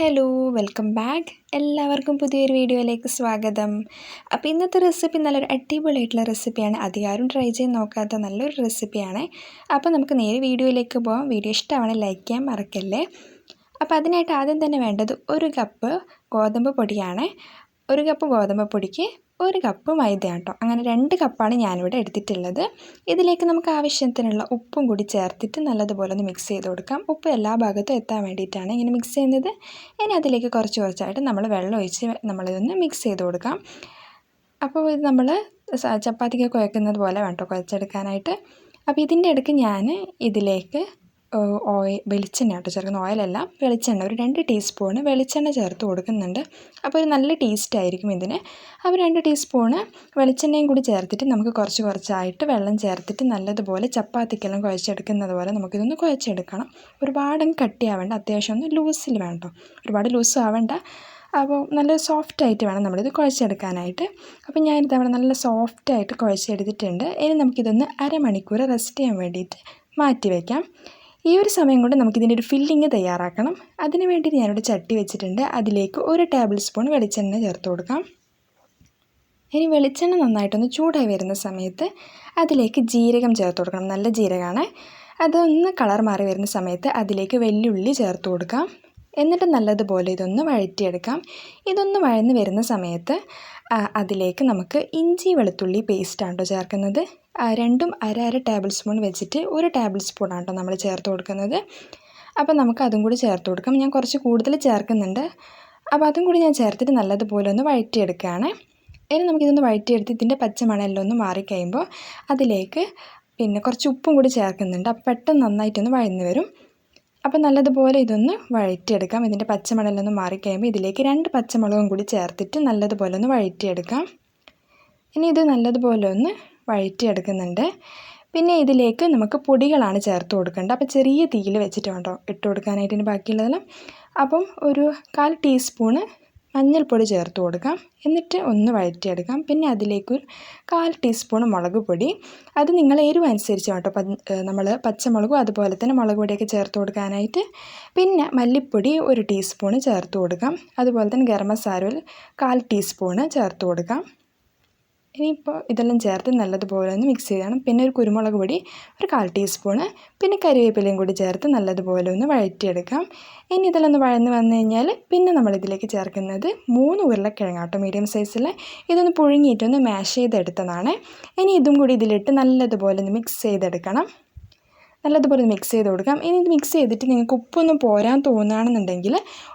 Hello welcome back. എല്ലാവർക്കും പുതിയൊരു വീഡിയോയിലേക്ക് സ്വാഗതം. അപ്പോൾ ഇന്നത്തെ റെസിപ്പി നല്ലൊരു അടിപൊളിയായിട്ടുള്ള റെസിപ്പിയാണ്. അധികാരം ട്രൈ ചെയ്ത് നോക്കാത്ത നല്ലൊരു റെസിപ്പിയാണ്. അപ്പോൾ നമുക്ക് നേരെ വീഡിയോയിലേക്ക് പോകാം വീഡിയോ ഇഷ്ടമാണ് ലൈക്ക് ചെയ്യാൻ മറക്കല്ലേ? അപ്പോൾ അതിനായിട്ട് ആദ്യം തന്നെ വേണ്ടത് ഒരു കപ്പ് ഗോതമ്പ് പൊടിയാണ്. ഒരു കപ്പ് ഗോതമ്പ് പൊടിക്ക് ഒരു കപ്പ് മൈദ കേട്ടോ അങ്ങനെ രണ്ട് കപ്പാണ് ഞാനിവിടെ എടുത്തിട്ടുള്ളത്. ഇതിലേക്ക് നമുക്ക് ആവശ്യത്തിനുള്ള ഉപ്പും കൂടി ചേർത്തിട്ട് നല്ലതുപോലെ ഒന്ന് മിക്സ് ചെയ്ത് കൊടുക്കാം. ഉപ്പ് എല്ലാ ഭാഗത്തും എത്താൻ വേണ്ടിയിട്ടാണ് ഇങ്ങനെ മിക്സ് ചെയ്യുന്നത്. ഇനി അതിലേക്ക് കുറച്ച് കുറച്ചായിട്ട് നമ്മൾ വെള്ളം ഒഴിച്ച് നമ്മളിതൊന്ന് മിക്സ് ചെയ്ത് കൊടുക്കാം. അപ്പോൾ ഇത് നമ്മൾ ചപ്പാത്തിക്ക് കുഴക്കുന്നത് പോലെ വേണ്ടോ കുഴച്ചെടുക്കാനായിട്ട്? അപ്പോൾ ഇതിന്റെ ഇടയ്ക്ക് ഞാൻ ഇതിലേക്ക് ഓയിൽ വെളിച്ചെണ്ണ കേട്ടോ. ചേർക്കുന്ന ഓയിലല്ല വെളിച്ചെണ്ണ. ഒരു രണ്ട് ടീസ്പൂണ് വെളിച്ചെണ്ണ ചേർത്ത് കൊടുക്കുന്നുണ്ട്. അപ്പോൾ ഒരു നല്ല ടേസ്റ്റ് ആയിരിക്കും ഇതിന്. അപ്പോൾ രണ്ട് ടീസ്പൂണ് വെളിച്ചെണ്ണയും കൂടി ചേർത്തിട്ട് നമുക്ക് കുറച്ച് കുറച്ചായിട്ട് വെള്ളം ചേർത്തിട്ട് നല്ലതുപോലെ ചപ്പാത്തിക്കെല്ലാം കുഴച്ചെടുക്കുന്നത് പോലെ നമുക്കിതൊന്ന് കുഴച്ചെടുക്കണം. ഒരുപാടും കട്ടിയാവേണ്ട അത്യാവശ്യം ഒന്ന് ലൂസിൽ വേണ്ട ഒരുപാട് ലൂസും ആവേണ്ട. അപ്പോൾ നല്ല സോഫ്റ്റായിട്ട് വേണം നമ്മളിത് കുഴച്ചെടുക്കാനായിട്ട്. അപ്പോൾ ഞാനിത് അവിടെ നല്ല സോഫ്റ്റായിട്ട് കുഴച്ചെടുത്തിട്ടുണ്ട്. ഇനി നമുക്കിതൊന്ന് അരമണിക്കൂർ റെസ്റ്റ് ചെയ്യാൻ വേണ്ടിയിട്ട് മാറ്റി വയ്ക്കാം ഈ ഒരു സമയം കൊണ്ട് നമുക്കിതിന്റെ ഒരു ഫില്ലിങ് തയ്യാറാക്കണം. അതിന് വേണ്ടി ഞാനിവിടെ ചട്ടി വെച്ചിട്ടുണ്ട്. അതിലേക്ക് ഒരു ടേബിൾ സ്പൂൺ വെളിച്ചെണ്ണ ചേർത്ത് കൊടുക്കാം. ഇനി വെളിച്ചെണ്ണ നന്നായിട്ടൊന്ന് ചൂടായി വരുന്ന സമയത്ത് അതിലേക്ക് ജീരകം ചേർത്ത് കൊടുക്കണം. നല്ല ജീരകമാണ്. അതൊന്ന് കളർ മാറി വരുന്ന സമയത്ത് അതിലേക്ക് വെല്ലുള്ളി ചേർത്ത് കൊടുക്കാം. എന്നിട്ട് നല്ലതുപോലെ ഇതൊന്ന് വഴറ്റിയെടുക്കാം. ഇതൊന്ന് വഴന്ന് വരുന്ന സമയത്ത് അതിലേക്ക് നമുക്ക് ഇഞ്ചി വെളുത്തുള്ളി പേസ്റ്റാണ് കേട്ടോ ചേർക്കുന്നത്. രണ്ടും അര അര ടേബിൾ സ്പൂൺ വെച്ചിട്ട് ഒരു ടേബിൾ സ്പൂണാണ് കേട്ടോ നമ്മൾ ചേർത്ത് കൊടുക്കുന്നത്. അപ്പോൾ നമുക്ക് അതും കൂടി ചേർത്ത് കൊടുക്കാം. ഞാൻ കുറച്ച് കൂടുതൽ ചേർക്കുന്നുണ്ട്. അപ്പോൾ അതും കൂടി ഞാൻ ചേർത്തിട്ട് നല്ലതുപോലെ ഒന്ന് വഴറ്റിയെടുക്കുകയാണ്. ഇനി നമുക്കിതൊന്ന് വഴറ്റിയെടുത്ത് ഇതിന്റെ പച്ചമണമെല്ലാം ഒന്ന് മാറിക്കഴിയുമ്പോൾ അതിലേക്ക് പിന്നെ കുറച്ച് ഉപ്പും കൂടി ചേർക്കുന്നുണ്ട്. അപ്പോൾ പെട്ടെന്ന് നന്നായിട്ടൊന്ന് വഴന്ന് വരും. അപ്പോൾ നല്ലതുപോലെ ഇതൊന്ന് വഴറ്റിയെടുക്കാം. ഇതിന്റെ പച്ചമണലൊന്ന് മാറിക്കഴിയുമ്പോൾ ഇതിലേക്ക് രണ്ട് പച്ചമുളകും കൂടി ചേർത്തിട്ട് നല്ലതുപോലെ ഒന്ന് വഴറ്റിയെടുക്കാം. ഇനി ഇത് നല്ലതുപോലെ ഒന്ന് വഴറ്റിയെടുക്കുന്നുണ്ട്. പിന്നെ ഇതിലേക്ക് നമുക്ക് പൊടികളാണ് ചേർത്ത് കൊടുക്കേണ്ടത്. അപ്പോൾ ചെറിയ തീയിൽ വെച്ചിട്ട് വേണ്ടോ ഇട്ട് കൊടുക്കാനായിട്ട് ഇനി ബാക്കിയുള്ളതെല്ലാം. അപ്പം ഒരു കാൽ ടീസ്പൂണ് മഞ്ഞൾപ്പൊടി ചേർത്ത് കൊടുക്കാം. എന്നിട്ട് ഒന്ന് വഴറ്റിയെടുക്കാം. പിന്നെ അതിലേക്ക് ഒരു കാൽ ടീസ്പൂൺ മുളക് പൊടി. അത് നിങ്ങൾ എരിവ് അനുസരിച്ച് കേട്ടോ. നമ്മൾ പച്ചമുളകും അതുപോലെ തന്നെ മുളക് പൊടിയൊക്കെ ചേർത്ത് കൊടുക്കാനായിട്ട്. പിന്നെ മല്ലിപ്പൊടി ഒരു ടീസ്പൂണ് ചേർത്ത് കൊടുക്കാം. അതുപോലെ തന്നെ ഗരം മസാല കാൽ ടീസ്പൂണ് ചേർത്ത് കൊടുക്കാം. ഇനിയിപ്പോൾ ഇതെല്ലാം ചേർത്ത് നല്ലതുപോലെ ഒന്ന് മിക്സ് ചെയ്യണം പിന്നെ ഒരു കുരുമുളക് പൊടി ഒരു കാൽ ടീസ്പൂണ് പിന്നെ കരിവേപ്പിലയും കൂടി ചേർത്ത് നല്ലതുപോലെ ഒന്ന് വഴറ്റിയെടുക്കാം. ഇനി ഇതെല്ലാം ഒന്ന് വഴന്ന് വന്നു കഴിഞ്ഞാൽ പിന്നെ നമ്മളിതിലേക്ക് ചേർക്കുന്നത് മൂന്ന് ഉരുളക്കിഴങ്ങാട്ടോ മീഡിയം സൈസിൽ ഇതൊന്ന് പുഴുങ്ങിയിട്ടൊന്ന് മാഷ് ചെയ്തെടുത്തതാണ്. ഇനി ഇതും കൂടി ഇതിലിട്ട് നല്ലതുപോലെ ഒന്ന് മിക്സ് ചെയ്തെടുക്കണം. നല്ലതുപോലെ മിക്സ് ചെയ്ത് കൊടുക്കാം. ഇനി ഇത് മിക്സ് ചെയ്തിട്ട് നിങ്ങൾക്ക് ഉപ്പൊന്നും പോരാൻ തോന്നുകയാണെന്നുണ്ടെങ്കിൽ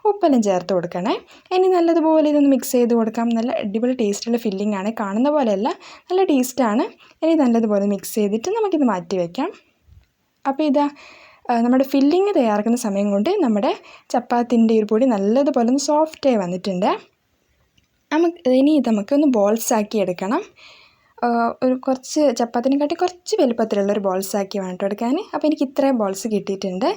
ഉപ്പെല്ലാം ചേർത്ത് കൊടുക്കണേ. ഇനി നല്ലതുപോലെ ഇതൊന്ന് മിക്സ് ചെയ്ത് കൊടുക്കാം. നല്ല അടിപൊളി ടേസ്റ്റുള്ള ഫില്ലിംഗ് ആണ്. കാണുന്ന പോലെയല്ല നല്ല ടേസ്റ്റാണ് ഇനി നല്ലതുപോലെ മിക്സ് ചെയ്തിട്ട് നമുക്കിത് മാറ്റി വയ്ക്കാം അപ്പോൾ ഇതാ നമ്മുടെ ഫില്ലിങ് തയ്യാറാക്കുന്ന സമയം കൊണ്ട് നമ്മുടെ ചപ്പാത്തിന്റെ ഒരു പൊടി നല്ലതുപോലെ ഒന്ന് സോഫ്റ്റായി വന്നിട്ടുണ്ട്. നമുക്ക് ഇനി ഇത് നമുക്കൊന്ന് ബോൾസ് ആക്കി എടുക്കണം. ഒരു കുറച്ച് ചപ്പാത്തിനെക്കാട്ടി കുറച്ച് വലുപ്പത്തിലുള്ള ഒരു ബോൾസ് ആക്കി വേണം എടുക്കാൻ അപ്പോൾ എനിക്ക് ഇത്രയും ബോൾസ് കിട്ടിയിട്ടുണ്ട്.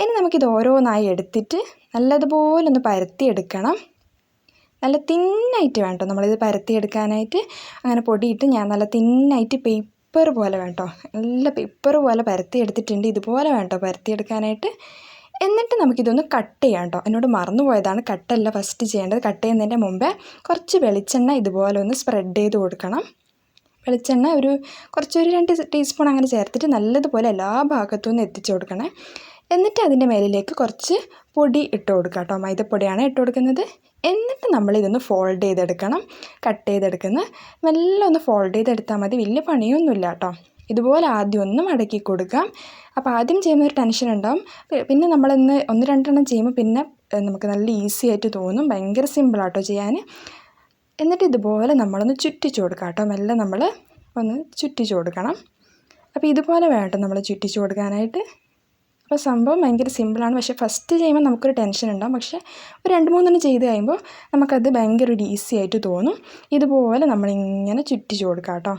ഇനി നമുക്കിത് ഓരോന്നായി എടുത്തിട്ട് നല്ലതുപോലെ ഒന്ന് പരത്തി എടുക്കണം നല്ല തിന്നായിട്ട് വേണ്ടോ നമ്മളിത് പരത്തി എടുക്കാനായിട്ട് അങ്ങനെ പൊടിയിട്ട് ഞാൻ നല്ല തിന്നായിട്ട് പേപ്പർ പോലെ വേണ്ടോ നല്ല പേപ്പർ പോലെ പരത്തി എടുത്തിട്ടുണ്ട് ഇതുപോലെ വേണ്ടോ പരത്തി എടുക്കാനായിട്ട് എന്നിട്ട് നമുക്കിതൊന്ന് കട്ട് ചെയ്യാം കേട്ടോ. എന്നോട് മറന്നു പോയതാണ് കട്ടല്ല ഫസ്റ്റ് ചെയ്യേണ്ടത്. കട്ട് ചെയ്യുന്നതിന്റെ മുമ്പേ കുറച്ച് വെളിച്ചെണ്ണ ഇതുപോലെ ഒന്ന് സ്പ്രെഡ് ചെയ്ത് കൊടുക്കണം. വെളിച്ചെണ്ണ ഒരു കുറച്ചൊരു രണ്ട് ടീസ്പൂൺ അങ്ങനെ ചേർത്തിട്ട് നല്ലതുപോലെ എല്ലാ ഭാഗത്തും നിന്ന് എത്തിച്ചു കൊടുക്കണേ. എന്നിട്ട് അതിന്റെ മേലിലേക്ക് കുറച്ച് പൊടി ഇട്ട് കൊടുക്കുക കേട്ടോ. മൈദപ്പൊടിയാണ് ഇട്ട് കൊടുക്കുന്നത്. എന്നിട്ട് നമ്മൾ ഇതൊന്ന് ഫോൾഡ് ചെയ്തെടുക്കണം. കട്ട് ചെയ്തെടുക്കുന്ന മെല്ലെ ഒന്ന് ഫോൾഡ് ചെയ്തെടുത്താൽ മതി. വലിയ പണിയൊന്നുമില്ല കേട്ടോ. ഇതുപോലെ ആദ്യം ഒന്ന് മടക്കി കൊടുക്കാം. അപ്പോൾ ആദ്യം ചെയ്യുമ്പോൾ ഒരു ടെൻഷൻ ഉണ്ടാവും. പിന്നെ നമ്മളൊന്ന് ഒന്ന് രണ്ടെണ്ണം ചെയ്യുമ്പോൾ പിന്നെ നമുക്ക് നല്ല ഈസി ആയിട്ട് തോന്നും. ഭയങ്കര സിമ്പിളാട്ടോ ചെയ്യാൻ. എന്നിട്ട് ഇതുപോലെ നമ്മളൊന്ന് ചുറ്റിച്ചു കൊടുക്കാം കേട്ടോ. മെല്ലെ നമ്മൾ ഒന്ന് ചുറ്റിച്ചു കൊടുക്കണം. അപ്പോൾ ഇതുപോലെ വേണം നമ്മൾ ചുറ്റിച്ചു കൊടുക്കാനായിട്ട്. അപ്പോൾ സംഭവം ഭയങ്കര സിമ്പിളാണ് പക്ഷേ ഫസ്റ്റ് ചെയ്യുമ്പോൾ നമുക്കൊരു ടെൻഷൻ ഉണ്ടാകും പക്ഷേ ഒരു രണ്ട് മൂന്നെണ്ണം ചെയ്ത് കഴിയുമ്പോൾ നമുക്കത് ഭയങ്കര ഒരു ഈസി ആയിട്ട് തോന്നും. ഇതുപോലെ നമ്മളിങ്ങനെ ചുറ്റിച്ചു കൊടുക്കാം കേട്ടോ.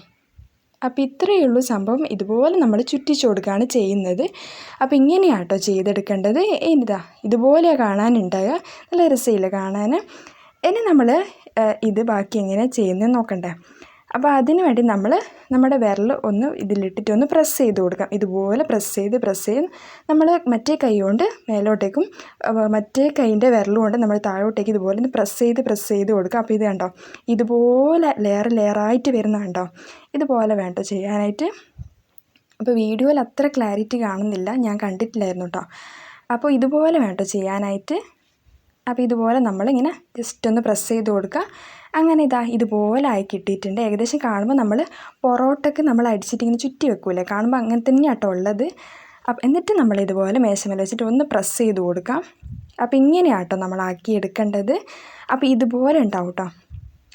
അപ്പോൾ ഇത്രയേ ഉള്ളൂ സംഭവം. ഇതുപോലെ നമ്മൾ ചുറ്റിച്ചു കൊടുക്കുകയാണ് ചെയ്യുന്നത്. അപ്പോൾ ഇങ്ങനെയാണ് കേട്ടോ ചെയ്തെടുക്കേണ്ടത്. ഇനിതാ ഇതുപോലെയാണ് കാണാനുണ്ടാകുക നല്ല രസമില്ല കാണാൻ ഇനി നമ്മൾ ഇത് ബാക്കി എങ്ങനെ ചെയ്യുന്നത് നോക്കണ്ടേ. അപ്പോൾ അതിന് വേണ്ടി നമ്മൾ നമ്മുടെ വിരൽ ഒന്ന് ഇതിലിട്ടിട്ട് ഒന്ന് പ്രസ് ചെയ്ത് കൊടുക്കാം. ഇതുപോലെ പ്രസ് ചെയ്ത് പ്രസ് ചെയ്ത് നമ്മൾ മറ്റേ കൈ കൊണ്ട് മേലോട്ടേക്കും മറ്റേ കൈന്റെ വിരൽ കൊണ്ട് നമ്മൾ താഴോട്ടേക്ക് ഇതുപോലെ ഒന്ന് പ്രസ് ചെയ്ത് പ്രസ് ചെയ്ത് കൊടുക്കാം. അപ്പോൾ ഇത് കണ്ടോ? ഇതുപോലെ ലെയർ ലെയറായിട്ട് വരുന്ന കണ്ടോ? ഇതുപോലെ വേണ്ട ചെയ്യാനായിട്ട്. അപ്പോൾ വീഡിയോയിൽ അത്ര ക്ലാരിറ്റി കാണുന്നില്ല. ഞാൻ കണ്ടിട്ടില്ലായിരുന്നു കേട്ടോ അപ്പോൾ ഇതുപോലെ വേണ്ട ചെയ്യാനായിട്ട് അപ്പോൾ ഇതുപോലെ നമ്മളിങ്ങനെ ജസ്റ്റ് ഒന്ന് പ്രസ് ചെയ്ത് കൊടുക്കുക അങ്ങനെ ഇതാ ഇതുപോലെ ആയി കിട്ടിയിട്ടുണ്ട്. ഏകദേശം കാണുമ്പോൾ നമ്മൾ പൊറോട്ടയ്ക്ക് നമ്മൾ അടിച്ചിട്ട് ഇങ്ങനെ ചുറ്റി വെക്കൂലേ? കാണുമ്പോൾ അങ്ങനെ തന്നെയാണ് കേട്ടോ ഉള്ളത്. അപ്പം എന്നിട്ട് നമ്മൾ ഇതുപോലെ മേശമേൽ വെച്ചിട്ട് ഒന്ന് പ്രസ് ചെയ്ത് കൊടുക്കാം. അപ്പോൾ ഇങ്ങനെയാട്ടോ നമ്മൾ ആക്കി എടുക്കേണ്ടത്. അപ്പോൾ ഇതുപോലെ ഉണ്ടാവും കേട്ടോ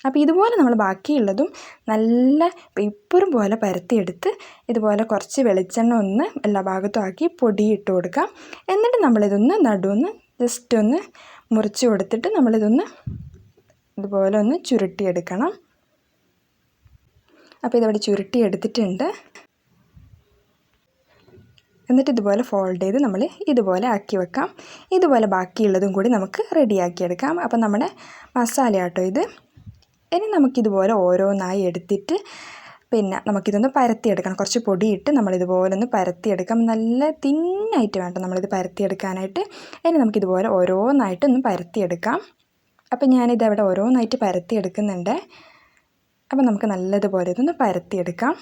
അപ്പോൾ ഇതുപോലെ നമ്മൾ ബാക്കിയുള്ളതും നല്ല പേപ്പറും പോലെ പരത്തിയെടുത്ത് ഇതുപോലെ കുറച്ച് വെളിച്ചെണ്ണ ഒന്ന് എല്ലാ ഭാഗത്തും ആക്കി പൊടി കൊടുക്കാം. എന്നിട്ട് നമ്മളിതൊന്ന് നടുവൊന്ന് ജസ്റ്റ് ഒന്ന് മുറിച്ച് കൊടുത്തിട്ട് നമ്മളിതൊന്ന് ഇതുപോലെ ഒന്ന് ചുരുട്ടിയെടുക്കണം. അപ്പോൾ ഇതവിടെ ചുരുട്ടി എടുത്തിട്ടുണ്ട് എന്നിട്ട് ഇതുപോലെ ഫോൾഡ് ചെയ്ത് നമ്മൾ ഇതുപോലെ ആക്കി വെക്കാം. ഇതുപോലെ ബാക്കിയുള്ളതും കൂടി നമുക്ക് റെഡിയാക്കി എടുക്കാം അപ്പോൾ നമ്മുടെ മസാല ആട്ടോ ഇത്. ഇനി നമുക്കിതുപോലെ ഓരോന്നായി എടുത്തിട്ട് പിന്നെ നമുക്കിതൊന്ന് പരത്തിയെടുക്കണം. കുറച്ച് പൊടിയിട്ട് നമ്മളിതുപോലെ ഒന്ന് പരത്തിയെടുക്കാം. നല്ല തിന്നായിട്ട് വേണ്ട നമ്മളിത് പരത്തിയെടുക്കാനായിട്ട്. ഇനി നമുക്കിതുപോലെ ഓരോന്നായിട്ട് ഒന്ന് പരത്തിയെടുക്കാം. അപ്പം ഞാനിതവിടെ ഓരോന്നായിട്ട് പരത്തിയെടുക്കുന്നുണ്ട്. അപ്പം നമുക്ക് നല്ലതുപോലെ ഇതൊന്ന് പരത്തിയെടുക്കാം.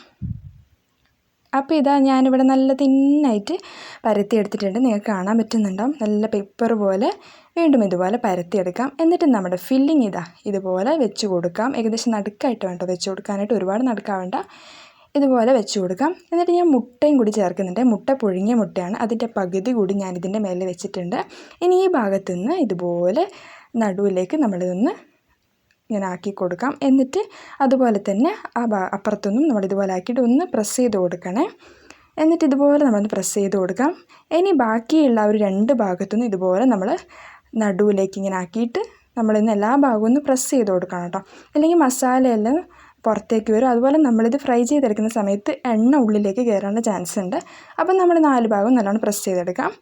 അപ്പോൾ ഇതാ ഞാനിവിടെ നല്ല തിന്നായിട്ട് പരത്തിയെടുത്തിട്ടുണ്ട്. നിങ്ങൾക്ക് കാണാൻ പറ്റുന്നുണ്ടാവും. നല്ല പേപ്പർ പോലെ വീണ്ടും ഇതുപോലെ പരത്തിയെടുക്കാം. എന്നിട്ട് നമ്മുടെ ഫില്ലിങ് ഇതാ ഇതുപോലെ വെച്ച് കൊടുക്കാം. ഏകദേശം നടുക്കായിട്ട് വേണ്ട വെച്ച് കൊടുക്കാനായിട്ട് ഒരുപാട് നടുക്കാവേണ്ട. ഇതുപോലെ വെച്ച് കൊടുക്കാം. എന്നിട്ട് ഞാൻ മുട്ടയും കൂടി ചേർക്കുന്നുണ്ട്. മുട്ട പുഴുങ്ങിയ മുട്ടയാണ്. അതിന്റെ പകുതി കൂടി ഞാൻ ഇതിന്റെ മേലെ വെച്ചിട്ടുണ്ട്. ഇനി ഈ ഭാഗത്തു നിന്ന് ഇതുപോലെ നടുവിലേക്ക് നമ്മളിതൊന്ന് ഇങ്ങനെ ആക്കി കൊടുക്കാം. എന്നിട്ട് അതുപോലെ തന്നെ ആ ഭാ അപ്പുറത്തൊന്നും നമ്മൾ ഇതുപോലെ ആക്കിയിട്ട് ഒന്ന് പ്രസ് ചെയ്ത് കൊടുക്കണേ. എന്നിട്ട് ഇതുപോലെ നമ്മളൊന്ന് പ്രസ് ചെയ്ത് കൊടുക്കാം. ഇനി ബാക്കിയുള്ള ഒരു രണ്ട് ഭാഗത്തുനിന്ന് ഇതുപോലെ നമ്മൾ നടുവിലേക്ക് ഇങ്ങനെ ആക്കിയിട്ട് നമ്മളിന്ന് എല്ലാ ഭാഗവും ഒന്ന് പ്രസ് ചെയ്ത് കൊടുക്കണം കേട്ടോ. അല്ലെങ്കിൽ മസാലയെല്ലാം പുറത്തേക്ക് വരും. അതുപോലെ നമ്മളിത് ഫ്രൈ ചെയ്തെടുക്കുന്ന സമയത്ത് എണ്ണ ഉള്ളിലേക്ക് കയറാനുള്ള ചാൻസ് ഉണ്ട്. അപ്പം നമ്മൾ നാല് ഭാഗവും നല്ലോണം പ്രസ് ചെയ്തെടുക്കാം.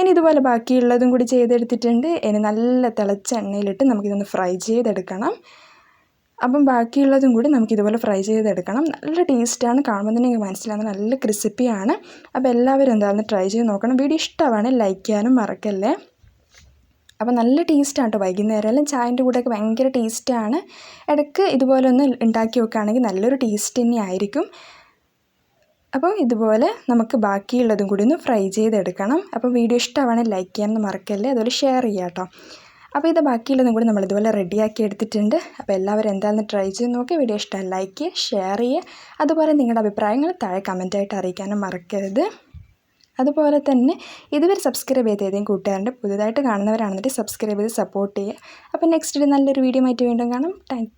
ഇനി ഇതുപോലെ ബാക്കിയുള്ളതും കൂടി ചെയ്തെടുത്തിട്ടുണ്ട്. ഇനി നല്ല തിളച്ച എണ്ണയിലിട്ട് നമുക്കിതൊന്ന് ഫ്രൈ ചെയ്തെടുക്കണം. അപ്പം ബാക്കിയുള്ളതും കൂടി നമുക്കിതുപോലെ ഫ്രൈ ചെയ്തെടുക്കണം. നല്ല ടേസ്റ്റാണ് കാണുമ്പോൾ തന്നെ എനിക്ക് മനസ്സിലാകുന്നത് നല്ല ക്രിസ്പിയാണ് അപ്പോൾ എല്ലാവരും എന്താണെന്ന് ട്രൈ ചെയ്ത് നോക്കണം. വീഡിയോ ഇഷ്ടമാണ് ലൈക്ക് ചെയ്യാനും മറക്കല്ലേ. അപ്പോൾ നല്ല ടേസ്റ്റാണ് കേട്ടോ വൈകുന്നേരം. എല്ലാം ചായന്റെ കൂടെയൊക്കെ ഭയങ്കര ടേസ്റ്റാണ്. ഇടയ്ക്ക് ഇതുപോലെ ഒന്ന് ഉണ്ടാക്കി വെക്കുകയാണെങ്കിൽ നല്ലൊരു ടേസ്റ്റ് തന്നെ ആയിരിക്കും. അപ്പോൾ ഇതുപോലെ നമുക്ക് ബാക്കിയുള്ളതും കൂടി ഒന്ന് ഫ്രൈ ചെയ്തെടുക്കണം. അപ്പോൾ വീഡിയോ ഇഷ്ടമാണെങ്കിൽ ലൈക്ക് ചെയ്യാമെന്ന് മറക്കല്ലേ? അതുപോലെ ഷെയർ ചെയ്യാം കേട്ടോ അപ്പോൾ ഇത് ബാക്കിയുള്ളതും കൂടി നമ്മൾ ഇതുപോലെ റെഡിയാക്കി എടുത്തിട്ടുണ്ട്. അപ്പോൾ എല്ലാവരും എന്താണെന്ന് ട്രൈ ചെയ്ത് നോക്കി. വീഡിയോ ഇഷ്ടം ലൈക്ക് ചെയ്യുക ഷെയർ ചെയ്യുക. അതുപോലെ നിങ്ങളുടെ അഭിപ്രായങ്ങൾ താഴെ കമന്റായിട്ട് അറിയിക്കാനും മറക്കരുത്. അതുപോലെ തന്നെ ഇതുവരെ സബ്സ്ക്രൈബ് ചെയ്ത് ഏതെങ്കിലും കൂട്ടുകാരുണ്ട് പുതുതായിട്ട് കാണുന്നവരാണെന്നുണ്ടെങ്കിൽ സബ്സ്ക്രൈബ് ചെയ്ത് സപ്പോർട്ട് ചെയ്യുക. അപ്പോൾ നെക്സ്റ്റ് നല്ലൊരു വീഡിയോ ആയിട്ട് വീണ്ടും കാണാം. താങ്ക്